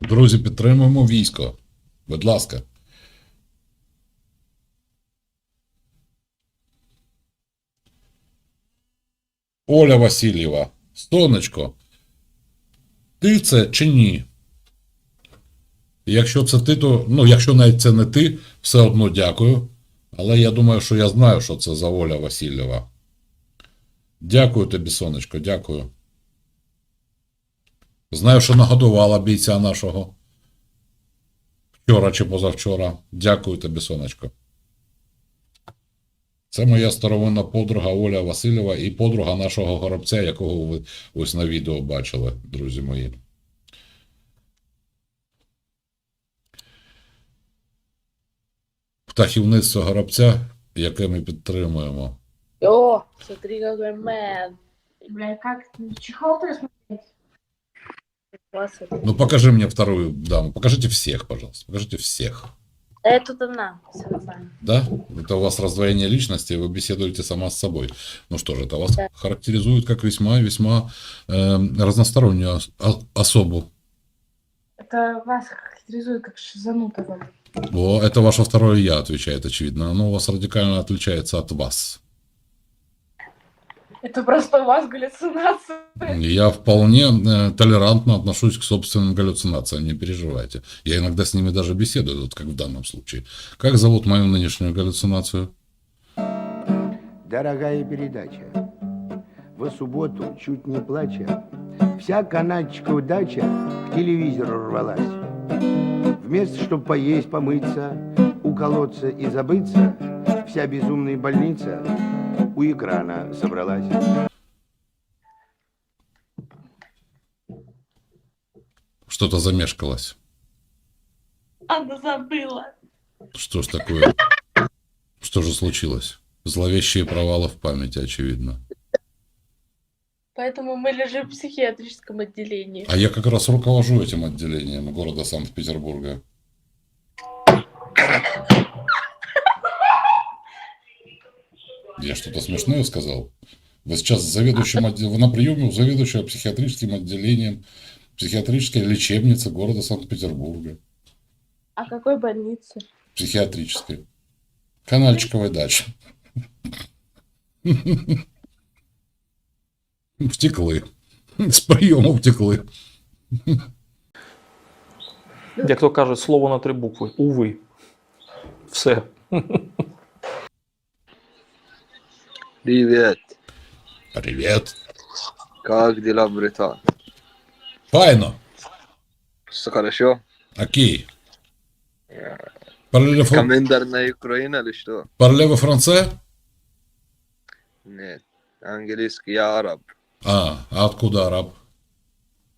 Друзі, підтримуємо військо. Будь ласка. Оля Васильєва, сонечко, ти це чи ні? Якщо це ти, то ну, якщо навіть це не ти, все одно дякую. Але я думаю, що я знаю, що це за Оля Васильєва. Дякую тобі, сонечко, дякую. Знаю, що нагодувала бійця нашого. Вчора чи позавчора. Дякую тобі, сонечко. Це моя старовинна подруга Оля Васильєва і подруга нашого горобця, якого ви ось на відео бачили, друзі мої. Птахівництво горобця, яке ми підтримуємо. О, смотри, какой мэн. Бля, как чехол-то рассмотреть? Класс это. Ну, покажи мне вторую даму. Покажите всех, пожалуйста. Покажите всех. Да это тут нормально. Да? Это у вас раздвоение личности, вы беседуете сама с собой. Ну что же, это вас Да. характеризует как весьма-весьма э, разностороннюю ос- о- особу. Это вас характеризует как шизанутого. О, это ваше второе я, отвечает очевидно. Оно у вас радикально отличается от вас. Это просто у вас галлюцинация. Я вполне э, толерантно отношусь к собственным галлюцинациям, не переживайте. Я иногда с ними даже беседую, вот как в данном случае. Как зовут мою нынешнюю галлюцинацию? Дорогая передача, в субботу, чуть не плача, вся канадчика удача к телевизору рвалась. Вместо, чтобы поесть, помыться, уколоться и забыться, вся безумная больница у экрана собралась. Что-то замешкалось. Она забыла. Что ж такое? Что же случилось? Зловещие провалы в памяти, очевидно. Поэтому мы лежим в психиатрическом отделении. А я как раз руковожу этим отделением города Санкт-Петербурга. Я что-то смешное сказал? Вы сейчас с заведующим отдел... Вы на приеме у заведующего психиатрическим отделением психиатрической лечебницы города Санкт-Петербурга. А какой больнице? Психиатрической. Канальчиковой дачи. Втекли. З прийому втекли. Як то кажуть, слово на три букви. Уви. Все. Привет. Привет. Как дела, братан? Файно. Все хорошо? Окей. Parlez-vous Комендерная Украина или что? parlez-vous français? Нет. Английский, я араб. А, а откуда араб?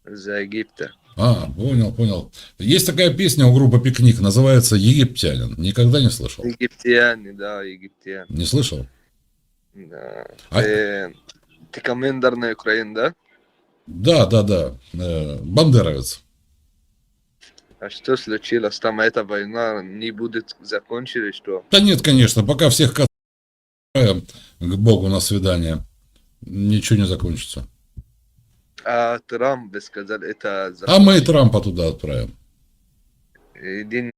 Из Египта. А, понял, понял. Есть такая песня у группы «Пикник», называется «Египтянин». Никогда не слышал? Египтяне, да, египтяне. Не слышал? Да. А- Ты, ты комендерная Украина, да? Да, да, да. Э, Бандеровец. А что случилось? Там эта война не будет закончена, что? Да нет, конечно, пока всех касаем к Богу на свидание, ничего не закончится. А Трамп сказал, это... А мы и Трампа туда отправим. Иди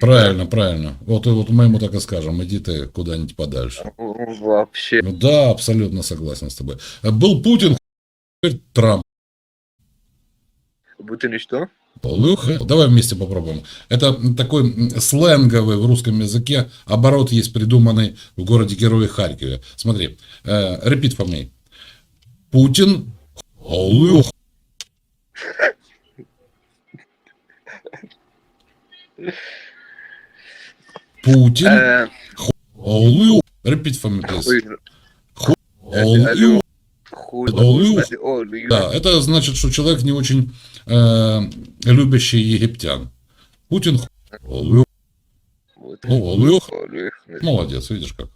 Правильно, правильно. Вот, и вот мы ему так и скажем, иди ты куда-нибудь подальше. вообще. Ну да, абсолютно согласен с тобой. Был Путин, теперь Трамп. Будто не что? Полуха. Давай вместе попробуем. Это такой сленговый в русском языке оборот есть придуманный в городе Герое Харькове. Смотри, э, repeat for me. Путин, Олух. Путин, Э, Олух. Repeat for me, please. Олух. Да, это значит, что человек не очень э, любящий египтян. Путин. Вот. Ну. Олух. Молодец, видишь как.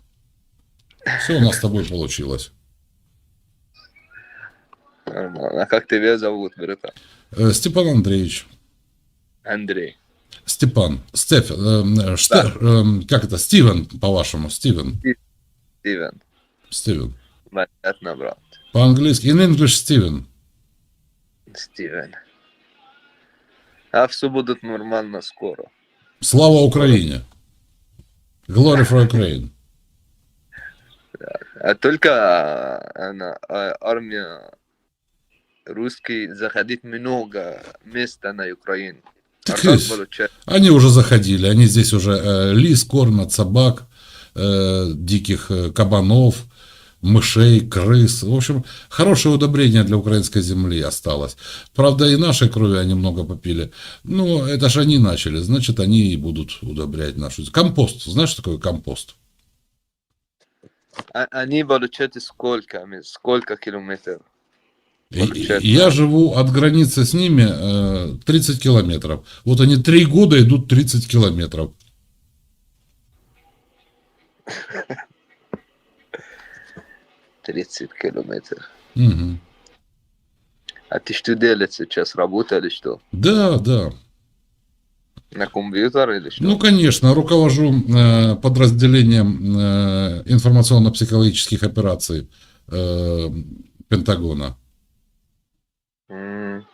Все у нас с тобой получилось. Нормально. А как тебя зовут, братан? Э, Степан Андреевич. Андрей. Степан. Стеф, э, э, Ште- э, как это? Стивен, по-вашему. Стивен. Стивен. Стивен. Понятно, брат. По-английски. In English, Стивен. Стивен. А все будет нормально скоро. Слава Украине! Glory for Ukraine! А только она, а, армия русский заходит много места на Украину. А Так и- получается? Они уже заходили, они здесь уже э, лис кормят, собак, э, диких э, кабанов, мышей, крыс. В общем, хорошее удобрение для украинской земли осталось. Правда, и нашей крови они много попили. Но это же они начали, значит, они и будут удобрять нашу. Компост. Знаешь, что такое компост? А- Они получают сколько, сколько километров? Я живу от границы с ними э, 30 километров. Вот они три года идут 30 километров. 30 километров. Мгм. А ты что делаешь сейчас? Работа или что? Да, да. На компьютер или что? Ну, конечно, руковожу э, подразделением э, информационно-психологических операций э, Пентагона. М.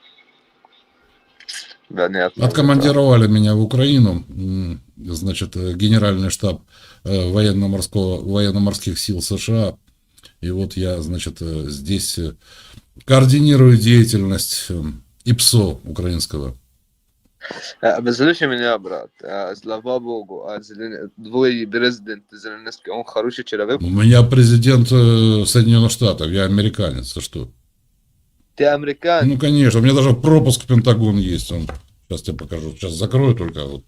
Понятно. Откомандировали меня в Украину, значит, э, генеральный штаб э, военно-морского, военно-морских сил США. И вот я, значит, э, здесь координирую деятельность э, ИПСО украинского. А, Послушай меня, брат. А, Слава Богу. А Твой президент Зеленский, он хороший человек. У меня президент Соединенных Штатов, я американец, а что? Ты американец. Ну, конечно, у меня даже пропуск в Пентагон есть. Он, сейчас тебе покажу. Сейчас закрою только. Вот.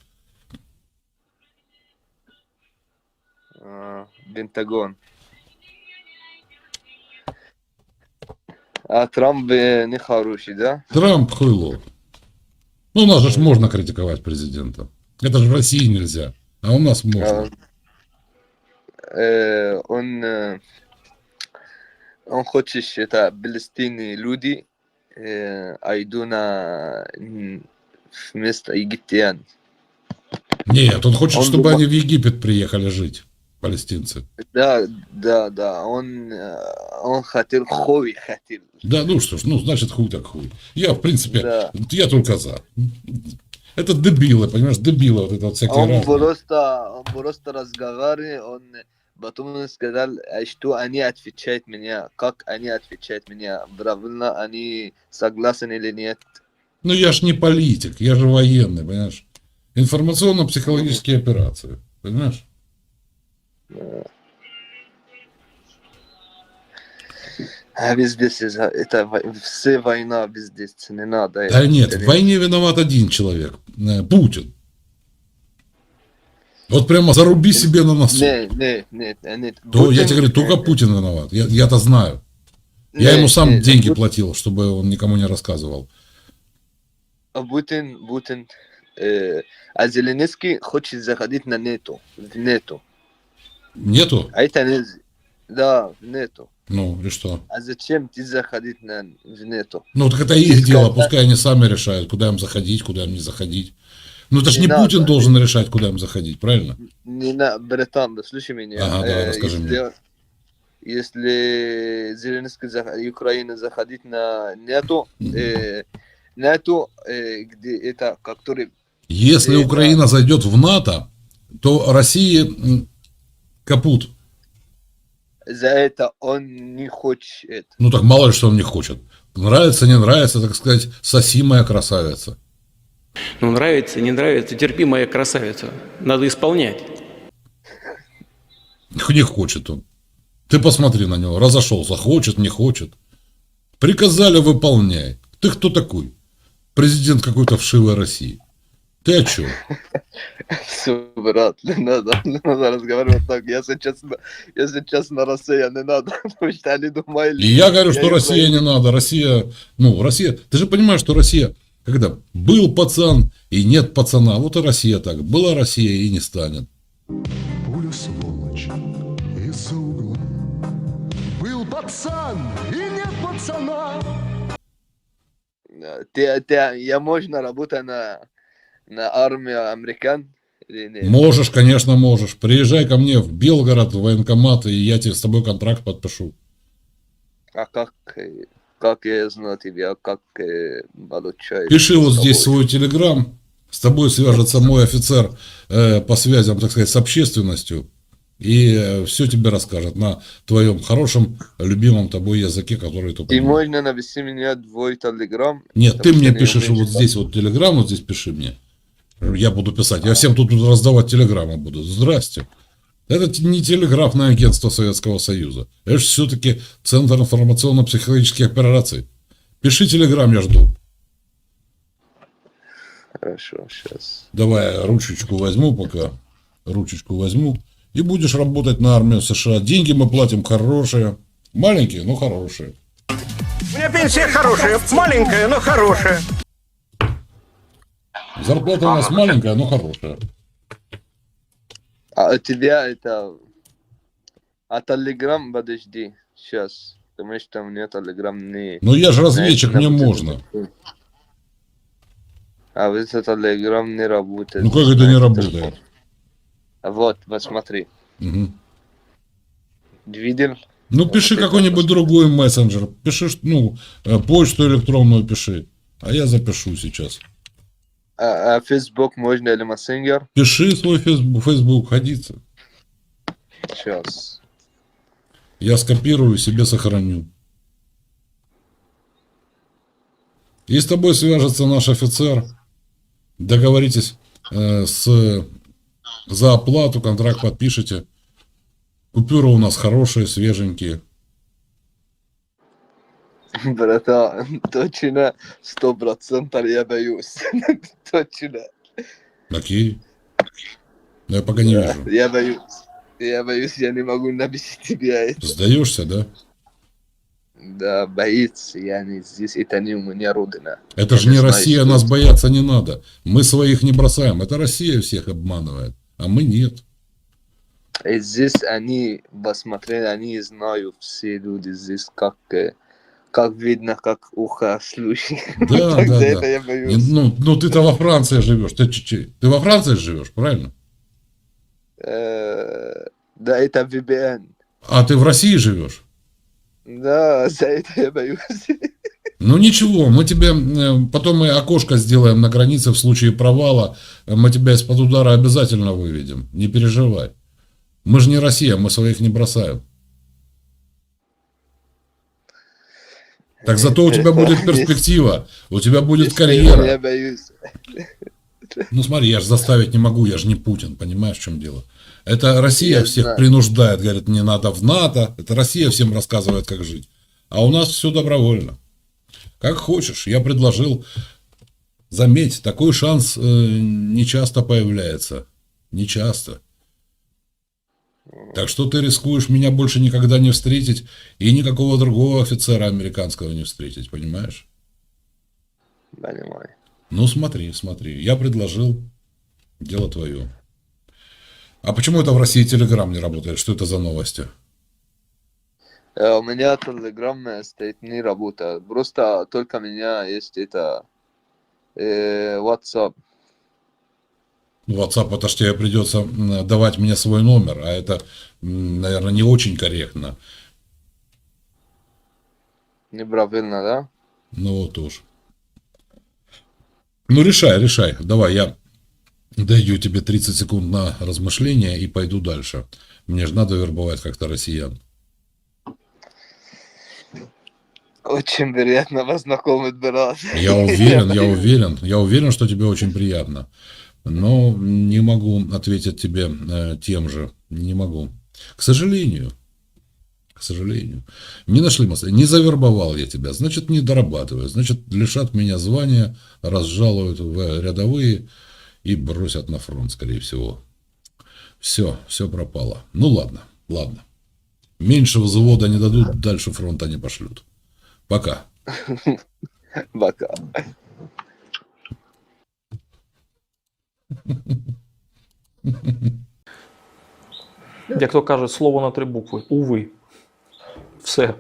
А, Пентагон. А Трамп э, не хороший, да? Трамп хуйло. Ну, у нас же можно критиковать президента. Это же в России нельзя. А у нас можно. А, э, он, э, он хочет, это палестинные люди, а иду на вместо египтян. Нет, он хочет, он чтобы думал- они в Египет приехали жить, палестинцы. Да, да, да, он, э, он хотел, хуй хотел. Да, ну что ж, ну, значит, хуй так хуй. Я, в принципе, Да. я только за. Это дебилы, понимаешь, дебилы вот это вот всякие Он разные. просто, он просто разговаривает, он он сказал, а что они отвечают меня, как они отвечают меня, правильно они согласны или нет. Ну, я ж не политик, я же военный, понимаешь. Информационно-психологические операции, понимаешь? А везде это все война везде, не надо. Да нет, в войне виноват один человек, э, Путин. Вот прямо заруби себе на носу. Не, не, не, не. То, я тебе говорю, только Путин виноват. Я, я-то знаю. Я ему сам деньги платил, чтобы он никому не рассказывал. Путин, Путин, э, а Зеленский хочет заходить на нету, в нету. Нету? А это не... Да, в нету. Ну, и что? А зачем ты заходить на, в нету? Ну, так это их дело, пускай они сами решают, куда им заходить, куда им не заходить. Ну, это ж Не не надо. Путин должен решать, куда им заходить, правильно? Не на, братан, слушай меня. Ага, давай, Э, расскажи если, мне. Если Зеленский, Украина заходить на нету, э, нету, э, где это, который... Если да. Украина зайдет в НАТО, то России капут. За это он не хочет. это. Ну, так мало ли, что он не хочет. Нравится, не нравится, так сказать, соси моя красавица. Ну, нравится, не нравится, терпи, моя красавица. Надо исполнять. Не хочет он. Ты посмотри на него, разошелся, хочет, не хочет. Приказали, выполняй. Ты кто такой? Президент какой-то вшивой России. Ты о чем? Все, брат, не надо, не надо разговаривать так. Я сейчас, на- я сейчас на Россию, не надо, потому что они думали... И я говорю, что Я Россия не надо. Россия, ну, Россия, ты же понимаешь, что Россия, когда был пацан и нет пацана, вот и Россия так. Была Россия и не станет. Пуля сволочь из-за угла. Был пацан и нет пацана. Ты, ты, я можно работать на, на армию американ? Можешь, конечно, можешь. Приезжай ко мне в Белгород, в военкомат, и я тебе с тобой контракт подпишу. А как? Э, как я знаю тебя, как э, получается. Пиши вот здесь свой телеграм. С тобой свяжется мой офицер э, по связям, так сказать, с общественностью. И все тебе расскажет на твоем хорошем, любимом тобой языке, который ты И понимаешь. можно навести меня твой телеграм. Нет, ты мне пишешь вот здесь вот телеграм, вот здесь пиши мне. Я буду писать. Я всем тут раздавать телеграммы буду. Здрасте. Это не телеграфное агентство Советского Союза. Это же все-таки Центр информационно-психологических операций. Пиши телеграм, я жду. Хорошо, сейчас. Давай я ручечку возьму пока. Ручечку возьму. И будешь работать на армию США. Деньги мы платим хорошие. Маленькие, но хорошие. У меня пенсия хорошая, маленькая, но хорошая. Зарплата у нас маленькая, но хорошая. А у тебя это... А телеграм, подожди, сейчас. Потому что у меня телеграм не... Но я же разведчик, мне можно. А вот это телеграм не работает. Ну как это не работает? Вот, посмотри. Мгм. Видел? Ну, Вот пиши какой-нибудь другой мессенджер. Пиши, ну, э, почту электронную пиши. А я запишу сейчас. А, а Facebook можно или мессенджер? Пиши свой фейсбук, фейсбук годится. Сейчас. Я скопирую, себе сохраню. И с тобой свяжется наш офицер. Договоритесь э, с, за оплату, контракт подпишите. Купюры у нас хорошие, свеженькие. Братан, точно, сто процентов я боюсь. Точно. Окей. Но я пока не вижу. Я боюсь. Я боюсь, я не могу написать это. Сдаешься, да? Да, боится, я не здесь, это не у меня родина. Это Я же не знаю, Россия, нас это. бояться не надо. Мы своих не бросаем. Это Россия всех обманывает, а мы нет. И здесь они, посмотрели, они знают все люди здесь, как, как видно, как ухо слушает. Да, да, да. это я боюсь. ну, ну ты-то во Франции живешь. Ты, ч- ты во Франции живешь, правильно? Э, Да, это VPN. А ты в России живешь? Да, за это я боюсь. Ну ничего, мы тебе э, потом мы окошко сделаем на границе в случае провала. Мы тебя из-под удара обязательно выведем. Не переживай. Мы же не Россия, мы своих не бросаем. Так зато у тебя будет перспектива, у тебя будет Я карьера. боюсь. Ну смотри, я же заставить не могу, я же не Путин, понимаешь, в чем дело? Это Россия Я всех знаю. принуждает, говорит, не надо в НАТО. Это Россия всем рассказывает, как жить. А у нас все добровольно. Как хочешь, я предложил. Заметь, такой шанс э, не часто появляется. Не часто. Так что ты рискуешь меня больше никогда не встретить и никакого другого офицера американского не встретить, понимаешь? Понимаю. Ну смотри, смотри, я предложил, дело твое. А почему это в России Телеграм не работает? Что это за новости? Э, У меня телеграм стоит не работает. Просто только у меня есть это э, WhatsApp. WhatsApp, это тебе придется давать мне свой номер, а это, наверное, не очень корректно. Неправильно, да? Ну вот уж. Ну решай, решай. Давай, я даю тебе 30 секунд на размышление и пойду дальше. Мне же надо вербовать как-то россиян. Очень приятно познакомить, брат. Я уверен, я уверен, я уверен, что тебе очень приятно. Но не могу ответить тебе э, тем же. Не могу. К сожалению. К сожалению. Не нашли массы. Не завербовал я тебя. Значит, не дорабатываю. Значит, лишат меня звания, разжалуют в рядовые и бросят на фронт, скорее всего. Все, все пропало. Ну ладно, ладно. Меньше взвода не дадут, дальше фронта не пошлют. Пока. Пока. Як то кажуть, слово на три букви. Уви. Все.